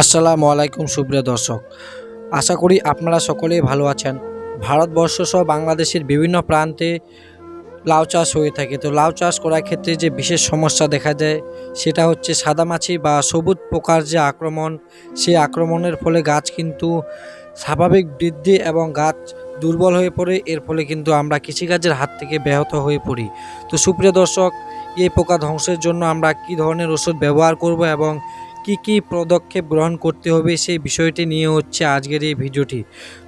আসসালামু আলাইকুম, সুপ্রিয় দর্শক। আশা করি আপনারা সকলেই ভালো আছেন। ভারতবর্ষ সহ বাংলাদেশের বিভিন্ন প্রান্তে লাউ চাষ হয়ে থাকে। তো লাউ চাষ করার ক্ষেত্রে যে বিশেষ সমস্যা দেখা যায়, সেটা হচ্ছে সাদামাছি বা সবুজ পোকার যে আক্রমণ সেই আক্রমণের ফলে গাছ কিন্তু স্বাভাবিক বৃদ্ধি এবং গাছ দুর্বল হয়ে পড়ে। এর ফলে কিন্তু আমরা কৃষিকাজের হাত থেকে ব্যাহত হয়ে পড়ি। তো সুপ্রিয় দর্শক, এই পোকা ধ্বংসের জন্য আমরা কি ধরনের ওষুধ ব্যবহার করব এবং কি কি পদক্ষেপ গ্রহণ করতে হবে সেই বিষয়টি নিয়ে হচ্ছে আজকের এই ভিডিওটি।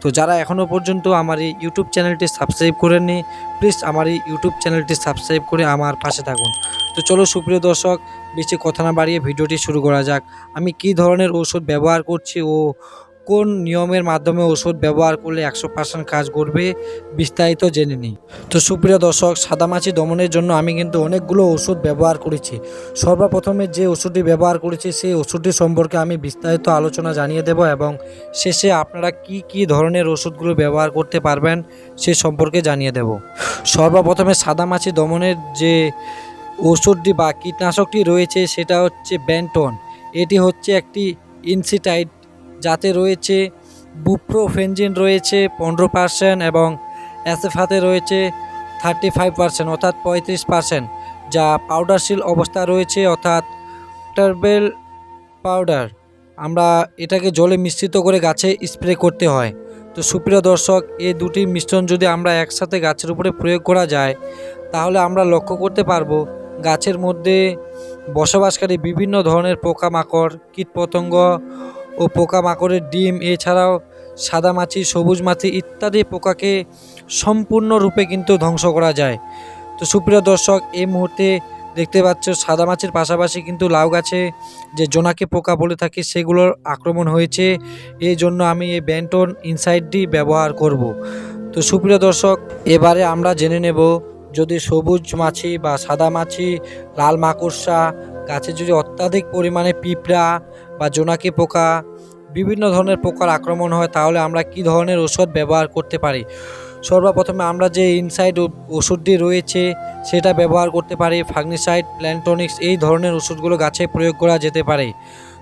তো যারা এখনও পর্যন্ত আমার এই ইউটিউব চ্যানেলটি সাবস্ক্রাইব করেননি প্লিজ আমার এই ইউটিউব চ্যানেলটি সাবস্ক্রাইব করে আমার পাশে থাকুন। তো চলো সুপ্রিয় দর্শক, বেশি কথা না বাড়িয়ে ভিডিওটি শুরু করা যাক। আমি কি ধরনের ওষুধ ব্যবহার করছি ও কোন নিয়মের মাধ্যমে ওষুধ ব্যবহার করলে একশো পার্সেন্ট কাজ করবে, বিস্তারিত জেনে নিই। তো সুপ্রিয় দর্শক, সাদামাছি দমনের জন্য আমি কিন্তু অনেকগুলো ওষুধ ব্যবহার করেছি। সর্বপ্রথমে যে ওষুধটি ব্যবহার করেছি, সেই ওষুধটি সম্পর্কে আমি বিস্তারিত আলোচনা জানিয়ে দেব এবং শেষে আপনারা কি কি ধরনের ওষুধগুলো ব্যবহার করতে পারবেন, সে সম্পর্কে জানিয়ে দেব। সর্বপ্রথমে সাদামাছি দমনের যে ওষুধটি বা কীটনাশকটি রয়েছে, সেটা হচ্ছে ব্যান্টন। এটি হচ্ছে একটি ইনসিটাইড যাতে রয়েছে বুপ্রোফেনজিন রয়েছে পনেরো পার্সেন্ট এবং অ্যাসেফাতে রয়েছে থার্টি ফাইভ পার্সেন্ট অর্থাৎ পঁয়ত্রিশ পার্সেন্ট, যা পাউডারশীল অবস্থা রয়েছে অর্থাৎ টার্বেল পাউডার। আমরা এটাকে জলে মিশ্রিত করে গাছে স্প্রে করতে হয়। তো সুপ্রিয় দর্শক এই দুটি মিশ্রণ যদি আমরা একসাথে গাছের উপরে প্রয়োগ করা যায়, তাহলে আমরা লক্ষ্য করতে পারব গাছের মধ্যে বসবাসকারী বিভিন্ন ধরনের পোকামাকড়, কীটপতঙ্গ ও পোকামাকড়ের ডিম, এছাড়াও সাদামাছি সবুজ মাছি ইত্যাদি পোকাকে সম্পূর্ণরূপে কিন্তু ধ্বংস করা যায়। তো সুপ্রিয় দর্শক, এই মুহূর্তে দেখতে পাচ্ছ সাদামাছির পাশাপাশি কিন্তু লাউ গাছে যে জোনাকি পোকা বলে থাকে, সেগুলোর আক্রমণ হয়েছে। এই জন্য আমি এই ব্যান্টন ইনসাইডটি ব্যবহার করব। তো সুপ্রিয় দর্শক, এবারে আমরা জেনে নেব যদি সবুজ মাছি বা সাদা মাছি লাল মাকড়সা গাছে যদি অত্যাধিক পরিমাণে পিঁপড়া বা জোনাকি পোকা, বিভিন্ন ধরনের পোকার আক্রমণ হয়, তাহলে আমরা কি ধরনের ওষুধ ব্যবহার করতে পারি? সর্বপ্রথমে আমরা যে ইনসাইড ওষুধটি রয়েছে, সেটা ব্যবহার করতে পারি। ফাগনিসাইড প্ল্যান্টনিক্স, এই ধরনের ওষুধগুলো গাছে প্রয়োগ করা যেতে পারে।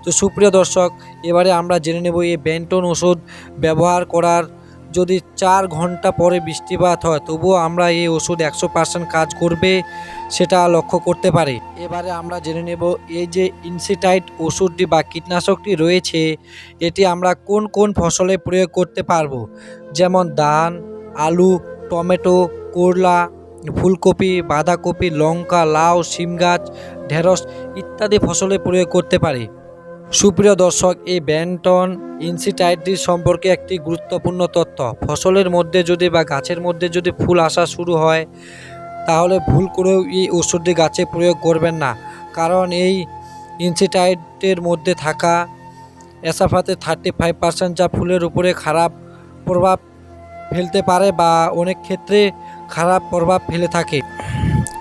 তো সুপ্রিয় দর্শক, এবারে আমরা জেনে নেব এই ব্যান্টন ওষুধ ব্যবহার করার যদি চার ঘণ্টা পরে বৃষ্টিপাত হয়, তবুও আমরা এই ওষুধ একশো পার্সেন্ট কাজ করবে সেটা লক্ষ্য করতে পারি। এবারে আমরা জেনে নেব, এই যে ইনসিটাইট ওষুধটি বা কীটনাশকটি রয়েছে, এটি আমরা কোন কোন ফসলে প্রয়োগ করতে পারব? যেমন ধান, আলু, টমেটো, করলা, ফুলকপি, বাঁধাকপি, লঙ্কা, লাউ, শিম গাছ, ঢেঁড়স ইত্যাদি ফসলে প্রয়োগ করতে পারি। সুপ্রিয় দর্শক, এই ব্যান্টন ইনসিটাইডটি সম্পর্কে একটি গুরুত্বপূর্ণ তথ্য। ফসলের মধ্যে যদি বা গাছের মধ্যে যদি ফুল আসা শুরু হয়, তাহলে ভুল করেও এই ওষুধটি গাছে প্রয়োগ করবেন না। কারণ এই ইনসিটাইটের মধ্যে থাকা এসাফাতে থার্টি ফাইভ পার্সেন্ট যা ফুলের উপরে খারাপ প্রভাব ফেলতে পারে বা অনেক ক্ষেত্রে খারাপ প্রভাব ফেলে থাকে।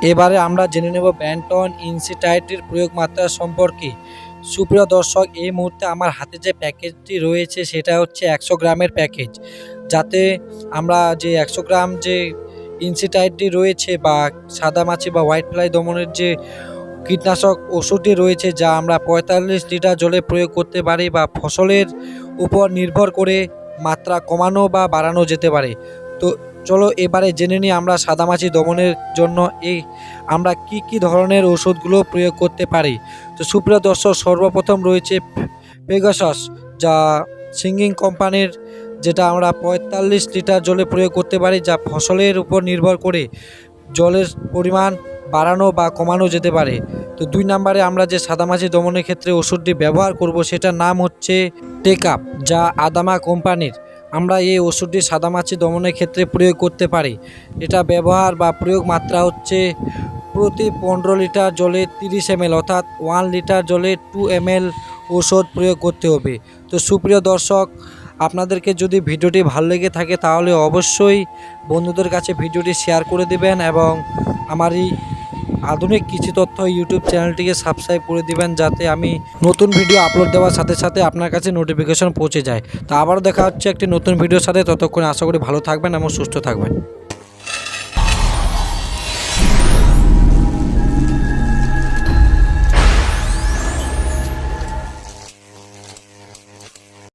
এবারে আমরা জেনে নেব ব্যান্টন ইনসিটাইটের প্রয়োগ মাত্রা সম্পর্কে। সুপ্রিয় দর্শক, এই মুহূর্তে আমার হাতে যে প্যাকেজটি রয়েছে সেটা হচ্ছে একশো গ্রামের প্যাকেজ। যাতে আমরা যে একশো গ্রাম যে ইনসিটাইটটি রয়েছে বা সাদা মাছি বা হোয়াইট ফ্লাই দমনের যে কীটনাশক ওষুধটি রয়েছে, যা আমরা পঁয়তাল্লিশ লিটার জলে প্রয়োগ করতে পারি বা ফসলের উপর নির্ভর করে মাত্রা কমানো বা বাড়ানো যেতে পারে। তো চলো এবারে জেনে নিই আমরা সাদামাছি দমনের জন্য এই আমরা কি কি ধরনের ওষুধগুলো প্রয়োগ করতে পারি। তো সুপ্রিয় দর্শক, সর্বপ্রথম রয়েছে পেগাসাস যা সিঙ্গিং কোম্পানির যেটা আমরা পঁয়তাল্লিশ লিটার জলে প্রয়োগ করতে পারি, যা ফসলের উপর নির্ভর করে জলের পরিমাণ বাড়ানো বা কমানো যেতে পারে। তো দুই নম্বরে আমরা যে সাদামাছি দমনের ক্ষেত্রে ওষুধটি ব্যবহার করব, সেটার নাম হচ্ছে টেকআপ যা আদামা কোম্পানির। আমরা এই ওষুধটি সাদামাছি দমনের ক্ষেত্রে প্রয়োগ করতে পারি। এটা ব্যবহার বা প্রয়োগ মাত্রা হচ্ছে প্রতি পনেরো লিটার জলে তিরিশ এম অর্থাৎ ওয়ান লিটার জলে টু এম ওষুধ প্রয়োগ করতে হবে। তো সুপ্রিয় দর্শক, আপনাদেরকে যদি ভিডিওটি ভালো লেগে থাকে তাহলে অবশ্যই বন্ধুদের কাছে ভিডিওটি শেয়ার করে দেবেন এবং আমার এই আধুনিক কৃষি তথ্য ইউটিউব চ্যানেলটিকে সাবস্ক্রাইব করে দিবেন যাতে আমি নতুন ভিডিও আপলোড দেওয়ার সাথে সাথে আপনার কাছে নোটিফিকেশন পৌঁছে যায়। তো আবারও দেখা হচ্ছে একটি নতুন ভিডিওর সাথে। ততক্ষণ আশা করি ভালো থাকবেন এবং সুস্থ থাকবেন।